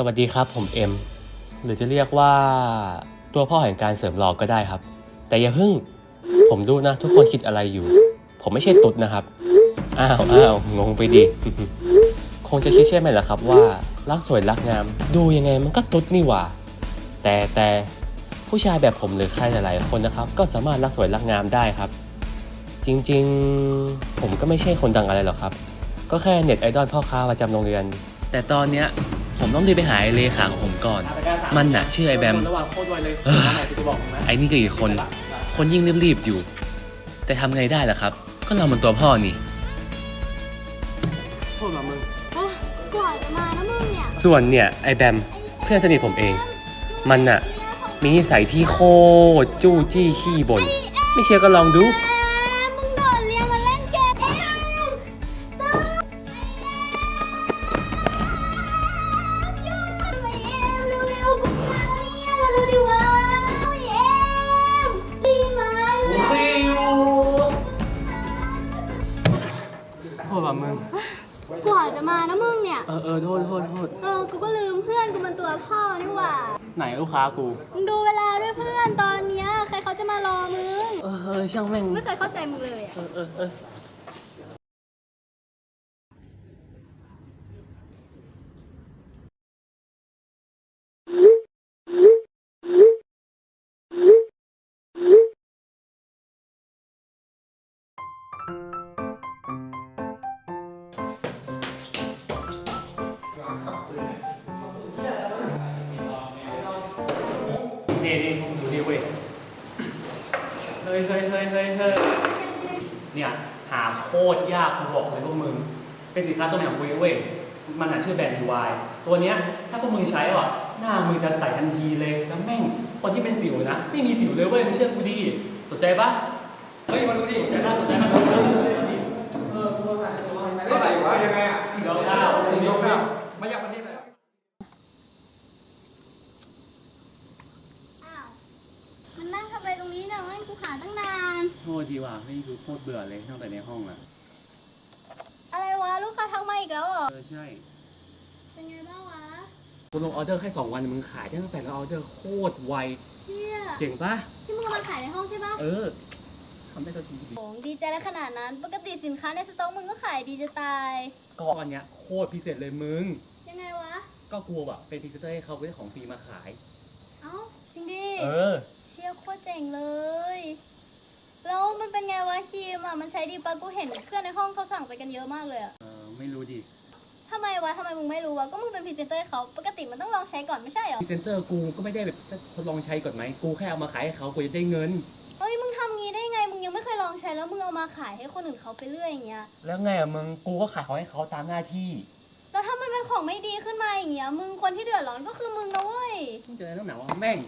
สวัสดีครับผมเอ็มหรือจะเรียกว่าตัวพ่อแห่งการเสริมหล่อก็ได้ครับ แต่อย่าพึ่งผมรู้นะ ทุกคนคิดอะไรอยู่ ผมไม่ใช่ตุ๊ดนะครับ อ้าวอ้าวงงไปดิ คงจะคิดใช่ไหมล่ะครับว่ารักสวยรักงาม ดูยังไงมันก็ตุ๊ดนี่หว่า แต่แต่ผู้ชายแบบผมหรือใครหลายๆคนนะครับ ก็สามารถรักสวยรักงามได้ครับ จริงๆผมก็ไม่ใช่คนดังอะไรหรอกครับ ก็แค่เน็ตไอดอลพ่อค้าประจำโรงเรียน แต่ตอนเนี้ย ผมต้องรีบไปหาไอ้เลขาของผมก่อน มันน่ะ ชื่อไอ้แบม ระหว่างโคตรไวเลยเอ้ยทำไมกูจะบอกมึงนะไอ้นี่ก็อีกคน คนยิ่งรีบๆอยู่ แต่ทำไงได้ล่ะครับ ก็เรามันตัวพ่อนี่ พูดมามึง เอ้ยกว่าจะมานะมึงเนี่ยส่วนเนี่ย ไอ้แบม เพื่อนสนิทผมเอง มันน่ะ มีนิสัยที่โคตรจู้จี้ขี้บ่นไม่เชื่อก็ลองดูแอ กว่าจะมานะมึงเนี่ย เออเออโทษโทษโทษเออ กูก็ลืมเพื่อนกูมันตัวพ่อนี่หว่า ไหนลูกค้ากู มึงดูเวลาด้วยเพื่อนตอนเนี้ย ใครเขาจะมารอมึง เออเออช่างแม่ง ไม่เคยเข้าใจมึงเลยอะ เออเออเออ นี่นี่ดูนี่เว้ย เฮ้ยเฮ้ยเฮ้ยเฮ้ยเฮ้ยเนี่ยหาโคตรยากกูบอกเลยพวกมึง เป็นสินค้าตัวใหม่ของกูเว้ย มันหาชื่อแบรนด์ DY ตัวเนี้ยถ้าพวกมึงใช้อะหน้ามึงจะใสทันทีเลยแล้วแม่งคนที่เป็นสิวนะ ไม่มีสิวเลยเว้ยไม่เชื่อกูดิสนใจปะเฮ้ยมาดูดิสนใจปะสนใจปะ เออกูถ่ายตัวไหน เท่าไหร่วะยังไงอะ ถึงแล้วเก้า ถึงยกเก้ามาจากประเทศอะไร อ้าว มั นนั่งทำอะไรตรงนี้เนี่ยแม่งกูหาตั้งนาน โทษดีว่ะไม่กูโคตรเบื่อเลยตั้งแต่ในห้องอะอะไรวะลูกค้าทักมาอีกแล้วเหรอ เออใช่ เป็นไงบ้างวะกูลงออเดอร์แค่สองวันมึงขายได้ตั้งแต่ละออเดอร์โคตรไวเชี่ยเจ๋งปะที่มึงเอามาขายในห้องใช่ปะเออทำได้ก็ดีโหดีใจแล้วขนาดนั้น ปกติสินค้าในสต็อกมึงก็ขายดีจะตายก็อันเนี้ยโคตรพิเศษเลยมึง ยังไงวะ ก็กลัวแบบเป็นพรีเซนเตอร์ให้เขาได้ของฟรีมาขาย เอ้าจริงดิ เออเชี่ยโคตรเจ๋งเลย แล้วมันเป็นไงวะครีมอะ มันใช้ดีปะกูเห็นเพื่อนในห้องเขาสั่งไปกันเยอะมากเลยอะเออไม่รู้ดิทำไมวะทำไมมึงไม่รู้วะ ก็มึงเป็นพรีเซนเตอร์ให้เขาปกติมันต้องลองใช้ก่อนไม่ใช่เหรอพรีเซนเตอร์กูก็ไม่ได้แบบทดลองใช้ก่อนไหมกูแค่เอามาขายให้เขากูจะได้เงิน เฮ้ยมึงทำงี้ได้ไง มึงยังไม่เคยลองใช้แล้วมึงเอามาขายให้คนอื่นเขาไปเรื่อยอย่างเงี้ย แล้วไงอะมึงกูก็ขายของให้เขาตามหน้าที่แล้วถ้ามันเป็นของไม่ดีขึ้นมาอย่างเงี้ย มึงคนที่เดือดร้อนก็คือมึงนะเว้ย มึงเจอต้องหนาวว่าแม่ง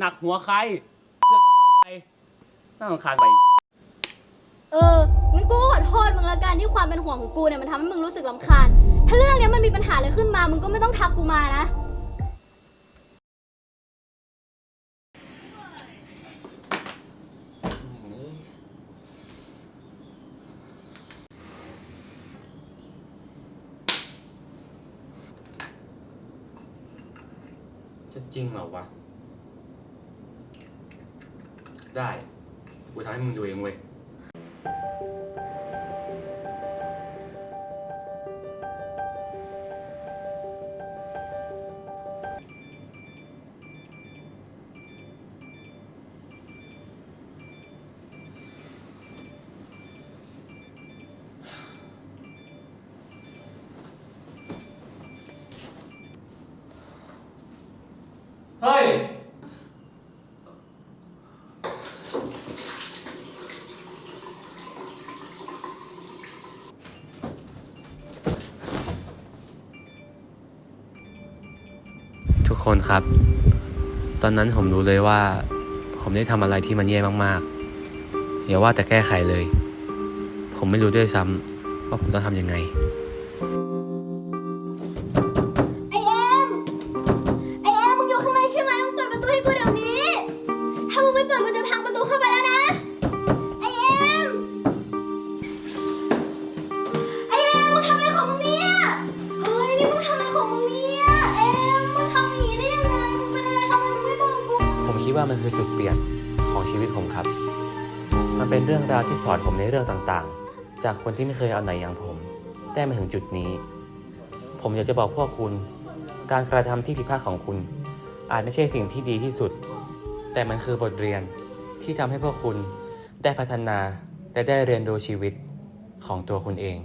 หนักหัวใคร เสื้อใครน่ารำคาญไปเอองั้นกูก็ขอโทษมึงละกันที่ความเป็นห่วงของกูเนี่ยมันทำให้มึงรู้สึกลำคาญ ถ้าเรื่องเนี้ยมันมีปัญหาอะไรขึ้นมา มึงก็ไม่ต้องทักกูมานะ จะจริงเหรอวะ ได้ กูทำให้มึงดูเองเว้ย เฮ้ย คนครับ ตอนนั้นผมรู้เลยว่า ผมได้ทำอะไรที่มันแย่มากๆอย่าว่าแต่แก้ไขเลย ผมไม่รู้ด้วยซ้ำว่าผมต้องทำยังไง ว่ามันคือจุดเปลี่ยนของชีวิตผมครับ มันเป็นเรื่องราวที่สอนผมในเรื่องต่างๆ จากคนที่ไม่เคยเอาไหนอย่างผม ได้มาถึงจุดนี้ ผมอยากจะบอกพวกคุณ การกระทำที่ผิดพลาดของคุณ อาจไม่ใช่สิ่งที่ดีที่สุด แต่มันคือบทเรียนที่ทำให้พวกคุณได้พัฒนาและได้เรียนรู้ชีวิตของตัวคุณเอง